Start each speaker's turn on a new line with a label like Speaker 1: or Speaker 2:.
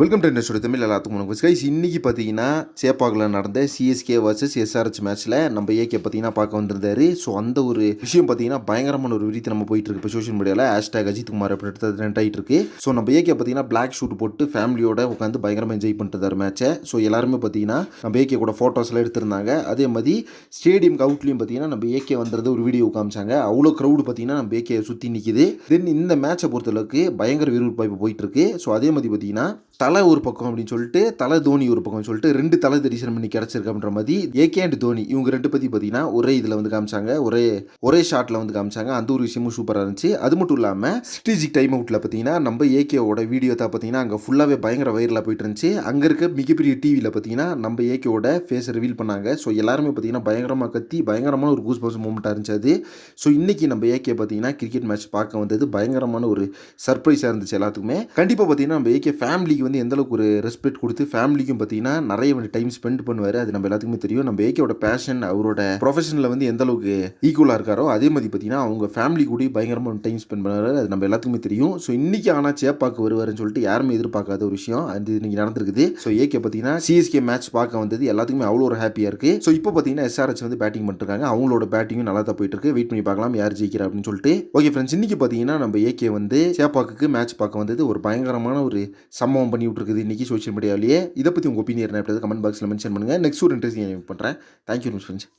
Speaker 1: Welcome to industry Tamil எல்லாத்துக்கும் வணக்கம். Guys இன்றைக்கி பார்த்தீங்கன்னா சேப்பாக்கில் நடந்த சிஎஸ்கே வர்சஸ் எஸ்ஆர்ஹெச் மேட்ச்சில் நம்ம ஏகே பார்த்தீங்கன்னா பார்க்க வந்திருந்தாரு. ஸோ அந்த ஒரு விஷயம் பார்த்தீங்கன்னா பயங்கரமான ஒரு விரித்து நம்ம போயிட்டு இருக்கு இப்போ சோஷியல் மீடியாவில் ஹேஷ்டாக் அஜித் குமார் அப்படி எடுத்து ட்ரெண்ட் ஆகிட்டு இருக்கு. ஸோ நம்ம ஏகே பார்த்தீங்கன்னா பிளாக் ஷூட் போட்டு ஃபேமிலியோட உட்காந்து பயங்கரமாக என்ஜாய் பண்ணிட்டு இருந்தார் மேட்ச்சை ஸோ எல்லாருமே பார்த்தீங்கன்னா நம்ம ஏகே கூட ஃபோட்டோஸ்லாம் எடுத்திருந்தாங்க. அதே மாதிரி ஸ்டேடியம் அவுட்லேயும் பார்த்தீங்கன்னா நம்ம ஏகே வந்துறது ஒரு வீடியோ காமிச்சாங்க. அவ்வளோ க்ரௌடு பார்த்தீங்கன்னா நம்ம ஏகே சுற்றி நிற்கிது தென் இந்த மேட்சை பொறுத்தளவுக்கு பயங்கர விறுவிறுப்பாக இப்போ போயிட்டு இருக்கு. ஸோ அதே மாதிரி பார்த்தீங்கன்னா தலை ஒரு பக்கம் அப்படின்னு சொல்லிட்டு தலை தோனி ஒரு பக்கம் சொல்லிட்டு ரெண்டு தலை தரிசனம் பண்ணி கிடச்சிருக்கு அப்படின்ற மாதிரி ஏகே அண்ட் தோனி இவங்க ரெண்டு பற்றி பார்த்தீங்கன்னா ஒரே இதில் வந்து காமிச்சாங்க. ஒரே ஒரே ஷாட்டில் வந்து காமிச்சாங்க. அந்த ஒரு விஷயமும் சூப்பராக இருந்துச்சு. அது மட்டும் இல்லாமல் ஸ்ட்ரீஜிக் டைம் அவுட்டில் பார்த்தீங்கன்னா நம்ம ஏகேவோட வீடியோ தான் பார்த்தீங்கன்னா அங்கே ஃபுல்லாகவே பயங்கர வைரலாக போயிட்டு இருந்துச்சு. அங்கே இருக்க மிகப்பெரிய டிவியில் பார்த்தீங்கன்னா நம்ம ஏகேவோட ஃபேஸை ரிவீல் பண்ணாங்க. ஸோ எல்லாருமே பார்த்தீங்கன்னா பயங்கரமாக கத்தி பயங்கரமான ஒரு கூஸ் பாஸ் மூமெண்ட்டாக இருந்துச்சு அது. ஸோ இன்னைக்கு நம்ம ஏகே பார்த்தீங்கன்னா கிரிக்கெட் மேட்ச் பார்க்க வந்தது பயங்கரமான ஒரு சர்ப்ரைஸாக இருந்துச்சு எல்லாத்துக்குமே. கண்டிப்பாக பார்த்தீங்கன்னா நம்ம ஏகே ஃபேமிலிக்கு வந்து எந்த அளவுக்கு ஒரு ரெஸ்பெக்ட் கொடுத்து ஃபேமிலிக்கும் பார்த்தீங்கன்னா நிறைய வந்து டைம் ஸ்பெண்ட் பண்ணுவார். அது நம்ம எல்லாத்துக்குமே தெரியும். நம்ம ஏகேவோட பேஷன் அவரோட ப்ரொஃபஷனில் வந்து எந்த அளவுக்கு ஈக்குவலாக இருக்காரோ அதே மாதிரி பார்த்தீங்கன்னா அவங்க ஃபேமிலி கூட பயங்கரமாக டைம் ஸ்பெண்ட் பண்ணுவார். அது நம்ம எல்லாத்துக்குமே தெரியும். ஸோ இன்றைக்கி ஆனால் சேப்பாக்கு வருவாருன்னு சொல்லிட்டு யாருமே எதிர்பார்க்காத ஒரு விஷயம். அது இன்னைக்கு நடந்திருக்குது. ஸோ ஏகே பார்த்தீங்கன்னா சிஎஸ்கே மேட்ச் பார்க்க வந்தது. எல்லாத்துக்குமே அவ்வளோ ஒரு ஹாப்பியாக இருக்குது ஸோ இப்போ பார்த்தீங்கன்னா எஸ்ஆர்எச் வந்து பேட்டிங் பண்ணிருக்காங்க அவங்களோட பேட்டிங்கும் நல்லா தான் போயிட்டு இருக்கு வெயிட் பண்ணி பார்க்கலாம். யார் ஜெயிக்கிறா அப்படின்னு சொல்லிட்டு. ஓகே ஃப்ரெண்ட்ஸ் இன்னைக்கு பார்த்தீங்கன்னா நம்ம ஏகே வந்து சேப்பாக்கு மேட்ச் பார்க்க வந்தது. ஒரு பயங்கரமான ஒரு சம்பவம் பண்ணி விட்டுருக்குது இன்னைக்கு சோஷியல் மீடியாவிலேயே இதை பற்றி உங்கள் என்ன? எப்படி கமெண்ட் பாக்ஸில் மென்ஷன் பண்ணுங்கள் நெக்ஸ்ட் ஒரு இன்ட்ரெஸ்டிங் பண்ணுறேன் தேங்க்யூ ஃப்ரெண்ட்ஸ்